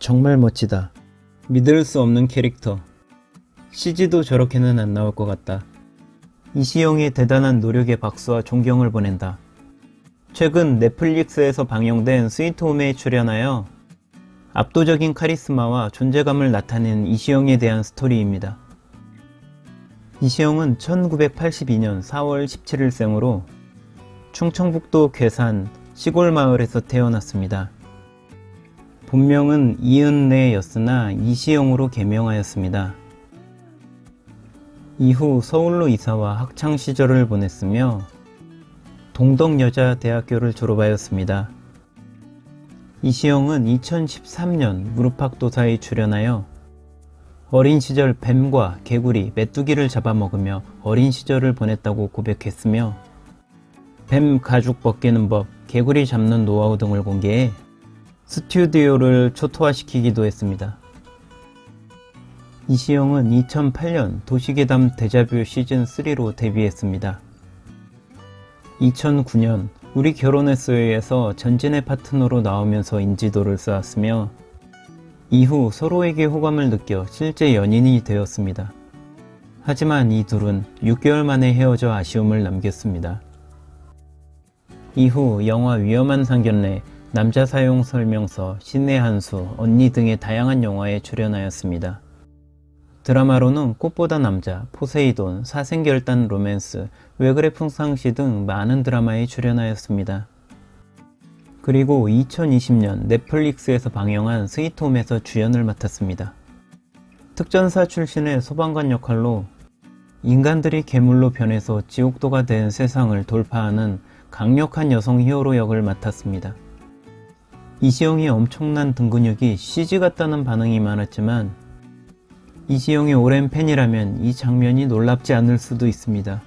정말 멋지다. 믿을 수 없는 캐릭터. CG도 저렇게는 안 나올 것 같다. 이시영의 대단한 노력에 박수와 존경을 보낸다. 최근 넷플릭스에서 방영된 스위트홈에 출연하여 압도적인 카리스마와 존재감을 나타낸 이시영에 대한 스토리입니다. 이시영은 1982년 4월 17일 생으로 충청북도 괴산 시골 마을에서 태어났습니다. 본명은 이은래였으나 이시영으로 개명하였습니다. 이후 서울로 이사와 학창 시절을 보냈으며 동덕여자대학교를 졸업하였습니다. 이시영은 2013년 무릎팍도사에 출연하여 어린 시절 뱀과 개구리, 메뚜기를 잡아먹으며 어린 시절을 보냈다고 고백했으며 뱀 가죽 벗기는 법, 개구리 잡는 노하우 등을 공개해 스튜디오를 초토화시키기도 했습니다. 이시영은 2008년 도시괴담 데자뷰 시즌3로 데뷔했습니다. 2009년 우리 결혼했어요에서 전진의 파트너로 나오면서 인지도를 쌓았으며 이후 서로에게 호감을 느껴 실제 연인이 되었습니다. 하지만 이 둘은 6개월 만에 헤어져 아쉬움을 남겼습니다. 이후 영화 위험한 상견례, 남자 사용 설명서, 신의 한수, 언니 등의 다양한 영화에 출연하였습니다. 드라마로는 꽃보다 남자, 포세이돈, 사생결단 로맨스, 왜 그래 풍상시 등 많은 드라마에 출연하였습니다. 그리고 2020년 넷플릭스에서 방영한 스위트홈에서 주연을 맡았습니다. 특전사 출신의 소방관 역할로 인간들이 괴물로 변해서 지옥도가 된 세상을 돌파하는 강력한 여성 히어로 역을 맡았습니다. 이시영의 엄청난 등 근육이 CG 같다는 반응이 많았지만 이시영의 오랜 팬이라면 이 장면이 놀랍지 않을 수도 있습니다.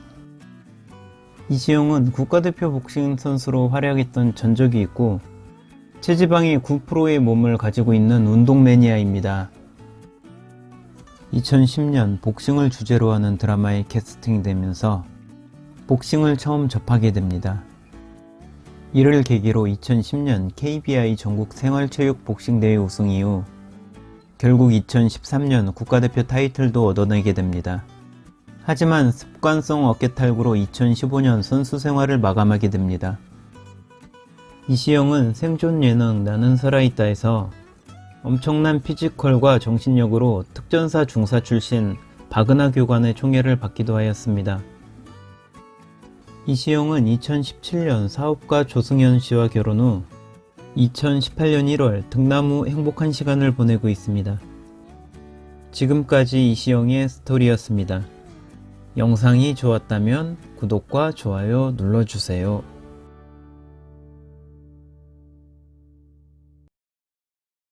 이시영은 국가대표 복싱 선수로 활약했던 전적이 있고 체지방이 9%의 몸을 가지고 있는 운동 매니아입니다. 2010년 복싱을 주제로 하는 드라마에 캐스팅되면서 복싱을 처음 접하게 됩니다. 이를 계기로 2010년 KBI 전국 생활체육 복싱 대회 우승 이후 결국 2013년 국가대표 타이틀도 얻어내게 됩니다. 하지만 습관성 어깨 탈구로 2015년 선수 생활을 마감하게 됩니다. 이시영은 생존 예능 나는 살아있다에서 엄청난 피지컬과 정신력으로 특전사 중사 출신 박은하 교관의 총애를 받기도 하였습니다. 이시영은 2017년 사업가 조승현 씨와 결혼 후 2018년 1월 등나무 행복한 시간을 보내고 있습니다. 지금까지 이시영의 스토리였습니다. 영상이 좋았다면 구독과 좋아요 눌러주세요.